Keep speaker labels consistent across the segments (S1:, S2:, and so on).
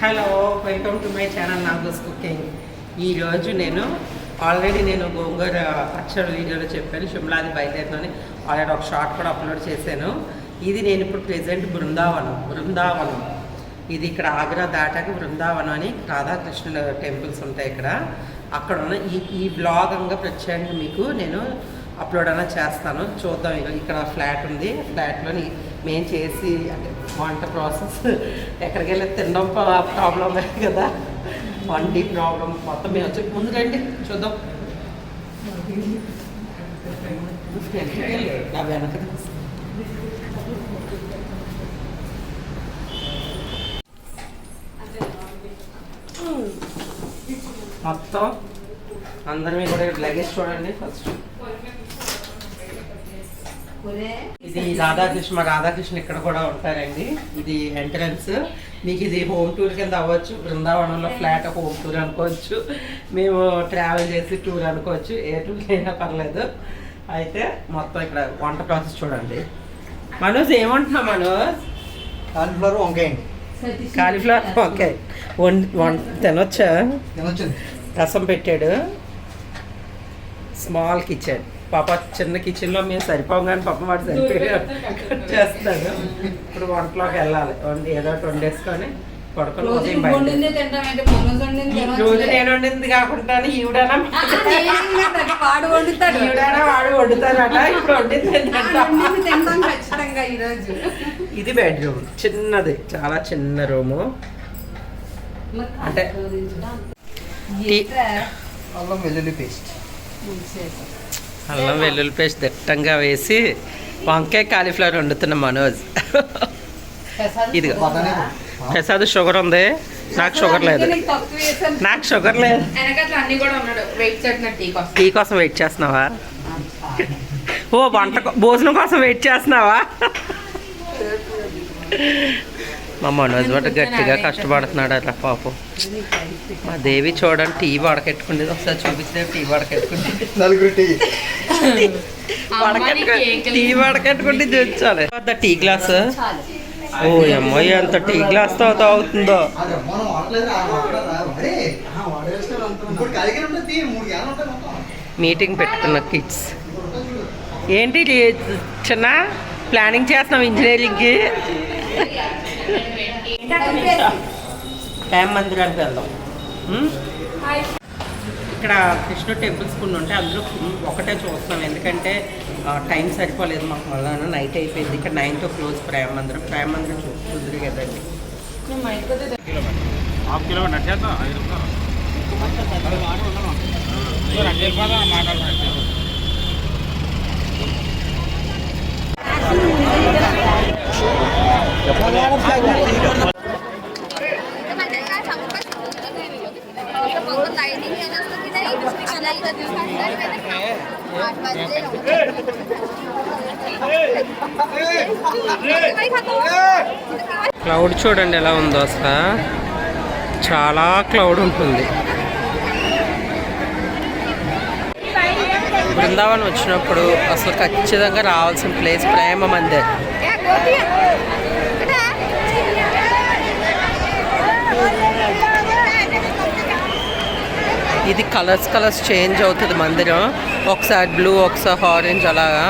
S1: Hello welcome to my channel Nagos cooking ఈరోజు నేను already నేను గోంగూర అక్షర వీడియోలో చెప్పాను షిమ్లాది బయలుదేరుతోని ఆల్రెడీ ఒక షార్ట్ కూడా అప్లోడ్ చేశాను. ఇది నేను ఇప్పుడు ప్రెజెంట్ బృందావనం బృందావనం. ఇది ఇక్కడ ఆగ్రా దాటాక బృందావనం అని రాధాకృష్ణుల టెంపుల్స్ ఉంటాయి ఇక్కడ. అక్కడ ఉన్న ఈ ఈ బ్లాగ్ అంగా ప్రత్యేకంగా మీకు నేను అప్లోడ్ అయినా చేస్తాను. చూద్దాం ఇక్కడ ఫ్లాట్ ఉంది. ఫ్లాట్లోని మేము చేసి అంటే వంట ప్రాసెస్ ఎక్కడికి వెళ్ళి తినడం ప్రాబ్లం కదా. వండి ప్రాబ్లం మొత్తం మేము వచ్చి ముందు రండి చూద్దాం. నా వెనక మొత్తం మొత్తం అందరం కూడా లగేజ్ చూడండి ఫస్ట్ ఇది రాధాకృష్ణ రాధాకృష్ణ ఇక్కడ కూడా ఉంటారండి. ఇది ఎంట్రన్స్ మీకు ఇది హోమ్ టూర్ కింద అవ్వచ్చు. బృందావనంలో ఫ్లాట్ హోమ్ టూర్ అనుకోవచ్చు. మేము ట్రావెల్ చేసి టూర్ అనుకోవచ్చు. ఏ టూర్ అయినా పర్లేదు. అయితే మొత్తం ఇక్కడ వంట ప్రాసెస్ చూడండి. మనోజ్ ఏమంటున్నాం మనోజ్?
S2: కాలీఫ్లవర్ వంకాయ అండి.
S1: కాలీఫ్లవర్ ఓకే వన్ వన్ తినొచ్చా? రసం పెట్టాడు. స్మాల్ కిచెన్ పాప చిన్న కిచెన్లో మేము సరిపోం కానీ పాప వాడు సరిపోయాడు చేస్తాడు. ఇప్పుడు వంటలోకి వెళ్ళాలి. వండి ఏదో ఒకటి వండేసుకొని పడుకొని ఉదయం. రోజు నేను వండింది కాకుండా ఈవిడైనా
S3: ఏంటంటే వాడు వండుతాడు.
S1: ఈవిడైనా వాడు వండుతారట ఇప్పుడు వండింది
S3: ఆ
S1: ఏంటంట?
S3: వండింది తింటాం ఖచ్చితంగా ఈ రోజు.
S1: ఇది బెడ్రూమ్ చిన్నది. చాలా చిన్న రూము. అంటే ఈ-
S2: అల్లం వెల్లుల్లి పేస్ట్.
S1: అల్లం వెల్లుల్లి పేస్ట్ దిట్టంగా వేసి వంకాయ కాలీఫ్లవర్ వండుతున్న మనోజ్. ఇదిగో.
S2: బఠానీ
S1: ప్రసాద్ షుగర్ ఉంది. నాకు షుగర్ లేదు. నాకు షుగర్ లేదు.
S3: టీ కోసం.
S1: టీ కోసం వెయిట్ చేస్తున్నావా? ఓ వంట భోజనం కోసం వెయిట్ చేస్తున్నావా? మా మనోజ్ వాడు గట్టిగా కష్టపడుతున్నాడు అట్లా పాపం. మా దేవి చూడండి టీ వడకెట్టుకుంది. ఒకసారి చూపించలేదు టీ వడకెట్టుకుంది.
S2: నలుగురు టీ.
S1: టీ వడకెట్టుకుంటే చూపించాలి. Tea glass. ఓ అమ్మాయి ఎంత టీ
S2: గ్లాస్తో మొత్తం.
S1: మీటింగ్ పెట్టుకున్న కిడ్స్. ఏంటి చిన్న? ప్లానింగ్ చేస్తున్నాం ఇంజనీరింగ్కి. ప్రేమ మందిరానికి వెళ్దాం? ఇక్కడ కృష్ణ టెంపుల్స్ కొన్ని ఉంటాయి అందులో ఒకటే చూస్తున్నాం. ఎందుకంటే టైం సరిపోలేదు మాకు. మళ్ళీ నైట్ అయిపోయింది. ఇక్కడ నైన్తో క్లోజ్ ప్రేమ మందిరం. ప్రేమ మందిరం చూస్తుంది కదండి.
S4: హాఫ్ కిలో నచ్చేద్దాం ఐదు రూపాయలు. రెండు రూపాయలు మాట్లాడతాం
S1: క్లౌడ్ చూడండి ఎలా ఉందో అసలు. చాలా క్లౌడ్ ఉంటుంది. బృందావనం వచ్చినప్పుడు అసలు ఖచ్చితంగా రావాల్సిన ప్లేస్ ప్రేమ మందిర్ ఇది కలర్స్ కలర్స్ చేంజ్ అవుతుంది మందిరం. ఒకసారి బ్లూ ఒకసారి ఆరెంజ్ అలాగా.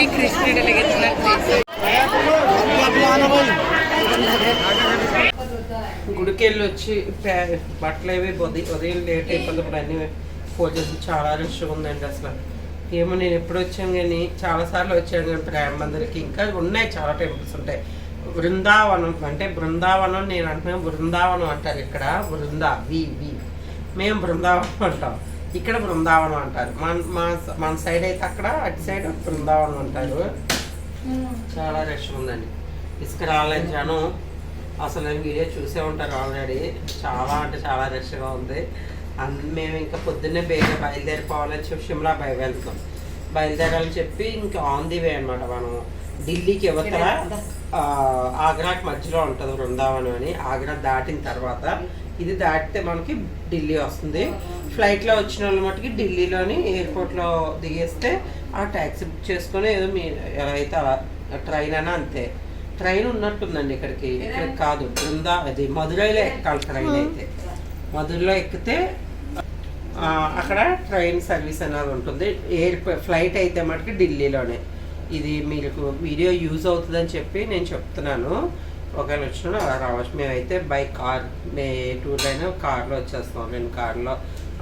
S1: కి కృష్ణ డెలిగేషన్ గుడికి వెళ్ళి వచ్చి బట్టలు అవి ఉదయం లేట్ అయిపోయింది ఇప్పుడు అన్ని ఫోన్ చేసి చాలా రష్ ఉందండి అసలు. ఏమో నేను ఎప్పుడు వచ్చాను కానీ చాలాసార్లు వచ్చాను కానీ ప్రేమ అందరికి ఇంకా ఉన్నాయి చాలా టెంపుల్స్ ఉంటాయి. బృందావనం అంటే బృందావనం నేను అంటున్నాను బృందావనం అంటారు ఇక్కడ బృందా వి వి. మేము బృందావనం అంటాం. ఇక్కడ బృందావనం అంటారు. మన మా మన సైడ్ అయితే అక్కడ అటు సైడ్ బృందావనం అంటారు. చాలా రష్ ఉందండి. ఇసుక రాలేదు అసలు మీరే వీడియో చూసే ఉంటారు ఆల్రెడీ చాలా అంటే చాలా రష్గా ఉంది. మేము ఇంకా పొద్దున్నే బయట బయలుదేరిపోవాలని చెప్పి షిమ్లా బయ వెళ్తాం. బయలుదేరాలని చెప్పి ఇంకా ఆన్ ది వే అనమాట మనం ఢిల్లీకి యువతల ఆగ్రాకి మధ్యలో ఉంటుంది బృందావనం అని. ఆగ్రా దాటిన తర్వాత ఇది దాటితే మనకి ఢిల్లీ వస్తుంది. ఫ్లైట్లో వచ్చిన వాళ్ళు మటుకి ఢిల్లీలోని ఎయిర్పోర్ట్లో దిగేస్తే ఆ ట్యాక్సీ బుక్ చేసుకొని ఏదో మీ ఎలా అయితే అలా ట్రైన్ అయినా అంతే. ట్రైన్ ఉన్నట్టుందండి ఇక్కడికి. ఇక్కడికి కాదు. బృందా అది మధురైలో ఎక్కాలి ట్రైన్ అయితే. మధురైలో ఎక్కితే అక్కడ ట్రైన్ సర్వీస్ అనేది ఉంటుంది. ఎయిర్ ఫ్లైట్ అయితే మటుకు ఢిల్లీలోనే. ఇది మీకు వీడియో యూజ్ అవుతుందని చెప్పి నేను చెప్తున్నాను. ఒకవేళ వచ్చినా అలా రావచ్చు. మేమైతే బై కార్ మే టూర్ అయినా కార్లో వచ్చేస్తాం. నేను కార్లో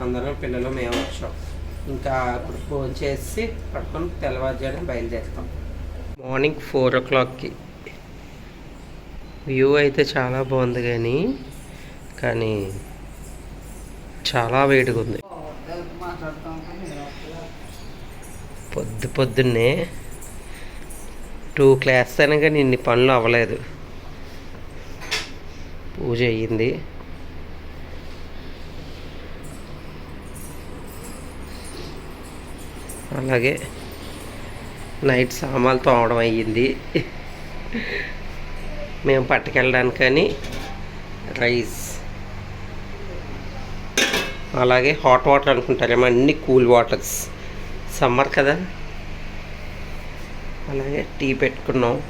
S1: అందరం పిల్లలు మేము వచ్చాం. ఇంకా ఇప్పుడు ఫోన్ చేసి పట్టుకొని తెల్లవారుజామున బయలుదేరుతాం. మార్నింగ్ ఫోర్ ఓ క్లాక్కి. వ్యూ అయితే చాలా బాగుంది కానీ కానీ చాలా వేడిగా ఉంది. పొద్దు పొద్దున్నే టూ క్లాస్ అయినా కానీ ఇన్ని పనులు అవ్వలేదు. పూజ అయ్యింది. అలాగే నైట్ సామాన్లు తోమడం అయ్యింది. మేము పట్టుకెళ్ళడానికని రైస్ అలాగే హాట్ వాటర్ అనుకుంటారేమో అన్ని కూల్ వాటర్స్. సమ్మర్ కదా. అలాగే టీ పెట్టుకున్నాం.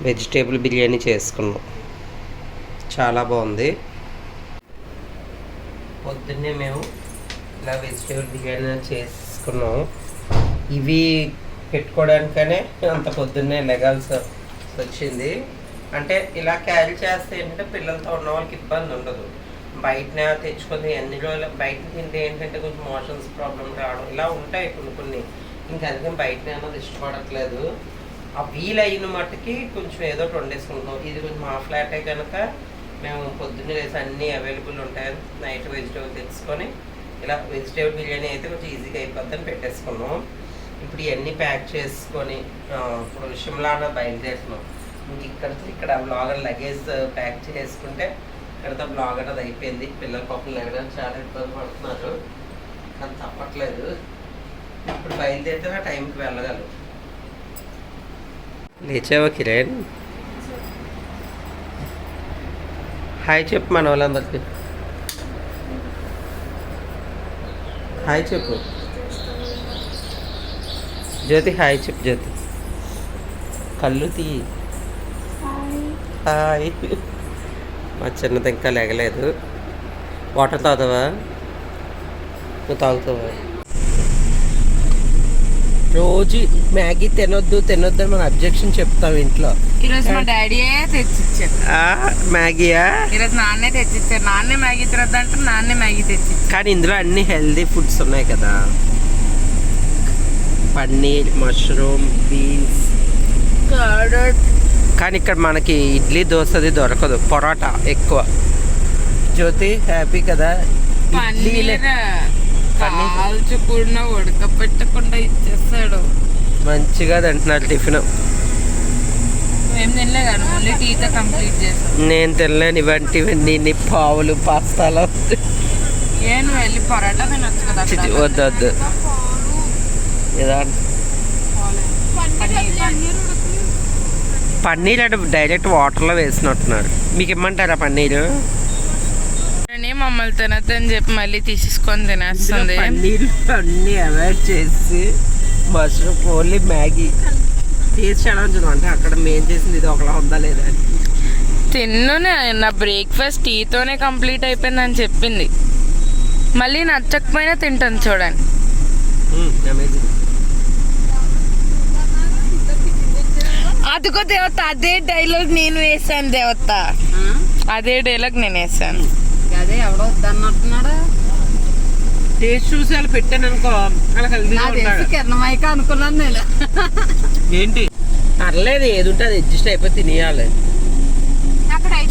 S1: వెజిటేబుల్ బిర్యానీ చేసుకున్నాం. చాలా బాగుంది. పొద్దున్నే మేము ఇలా వెజిటేబుల్ బిర్యానీ చేసుకున్నాం. ఇవి పెట్టుకోవడానికనే అంత పొద్దున్నే లెగాల్సి వచ్చింది. అంటే ఇలా క్యారీ చేస్తే ఏంటంటే పిల్లలతో ఉన్న వాళ్ళకి ఇబ్బంది ఉండదు. బయటనే తెచ్చుకొని ఎన్ని రోజులు బయట తింటే ఏంటంటే కొంచెం మోషన్స్ ప్రాబ్లం రావడం. ఇలా ఉంటాయి కొన్ని కొన్ని. ఇంకా అందుకని బయటనే అన్నది ఇష్టపడట్లేదు. ఆ వీలైన మట్టుకి కొంచెం ఏదో ఒకటి వండేసుకుంటాం ఇది కొంచెం మా ఫ్లాటే కనుక మేము పొద్దున్నే లేసి అన్నీ అవైలబుల్ ఉంటాయి నైట్ వెజిటేబుల్ తెచ్చుకొని ఇలా వెజిటేబుల్ బిర్యానీ అయితే కొంచెం ఈజీగా అయిపోద్దని పెట్టేసుకున్నాం. ఇప్పుడు ఇవన్నీ ప్యాక్ చేసుకొని ఇప్పుడు షిమ్లాలో బయలుదేరుతున్నాం. ఇంక ఇక్కడ ఇక్కడ బ్లాగర్ లగేజ్ ప్యాక్ చేసుకుంటే ఇక్కడతో బ్లాగర్ అది అయిపోయింది. పిల్లల పాపం లెగడానికి చాలా ఇబ్బంది పడుతున్నారు. కానీ తప్పట్లేదు. ఇప్పుడు బయలుదేరితే ఆ టైంకి వెళ్ళగలరు లేచావా కిరణ్? హాయ్ చెప్పు మన వాళ్ళందరికీ హాయ్ చెప్పు. జ్యోతి హాయ్ చెప్పు జ్యోతి. కళ్ళు తీ. హాయ్. మా చిన్నది ఇంకా లేగలేదు. వాటర్ తాగుతావా? నువ్వు తాగుతావా? రోజు మ్యాగీ తినొద్దు తినొద్దు అని మన అబ్జెక్షన్ చెప్తాం ఇంట్లో.
S3: ఈరోజు మా డాడీయే తెచ్చిచ్చారు.
S1: మ్యాగీయా?
S3: ఈరోజు నాన్నే తెచ్చిచ్చారు. నాన్నే మ్యాగీ తిరద్దంటే నాన్నే మ్యాగీ తెచ్చిచ్చారు.
S1: కానీ ఇందులో అన్ని హెల్దీ ఫుడ్స్ ఉన్నాయి కదా. Paneer mushroom beans. కానీ ఇక్కడ మనకి ఇడ్లీ దోశది దొరకదు. పొరాటా ఎక్కువ. జ్యోతి హ్యాపీ కదా.
S3: కాల్చకుండా ఉడకపెట్టకుండా ఇచ్చేస్తాడు.
S1: మంచిగా తింటున్నారు టిఫిన్
S3: మేము తినలే కానీ ఓన్లీ టీతో కంప్లీట్ చేసాం
S1: నేను తినలేని ఇవంటివన్నీ నీ పావులు పాస్తాలు. వద్దు వద్దు. ఏదా పన్నీర్ అంటే డైరెక్ట్ వాటర్లో వేసినట్టున్నారు మీకు ఇమ్మంటారా పన్నీరు?
S3: మమ్మల్ని తినద్దని చెప్పి మళ్ళీ తీసుకొని తినేస్తుంది.
S1: పన్నీర్ అన్ని అవాయిడ్ చేసి మష్రూమ్ ఓన్లీ మ్యాగీ. టేస్ట్ ఎలా అంటే అక్కడ మేం చేసింది ఇది ఒకలా ఉందా లేదా అని.
S3: తిన్ను నే- బ్రేక్ఫాస్ట్ టీతోనే కంప్లీట్ అయిపోయిందని చెప్పింది. మళ్ళీ నచ్చకపోయినా తింటాను చూడండి. అదిగో దేవత అదే డైలాగ్ నేను వేసాను దేవత. అదే డైలాగ్ నేను వేసాను
S5: అదే ఎవడో వద్దన్నట్టున్నాడు?
S1: టేస్ట్ చూసి వాళ్ళు పెట్టాను అనుకో ఉంటాడు.
S5: కిరణమైక అనుకున్నాను నేను.
S1: ఏంటి? పర్లేదు ఏది ఉంటే అది అడ్జస్ట్ అయిపోయి తినేయాలి.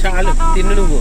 S1: చాలు తిను నువ్వు.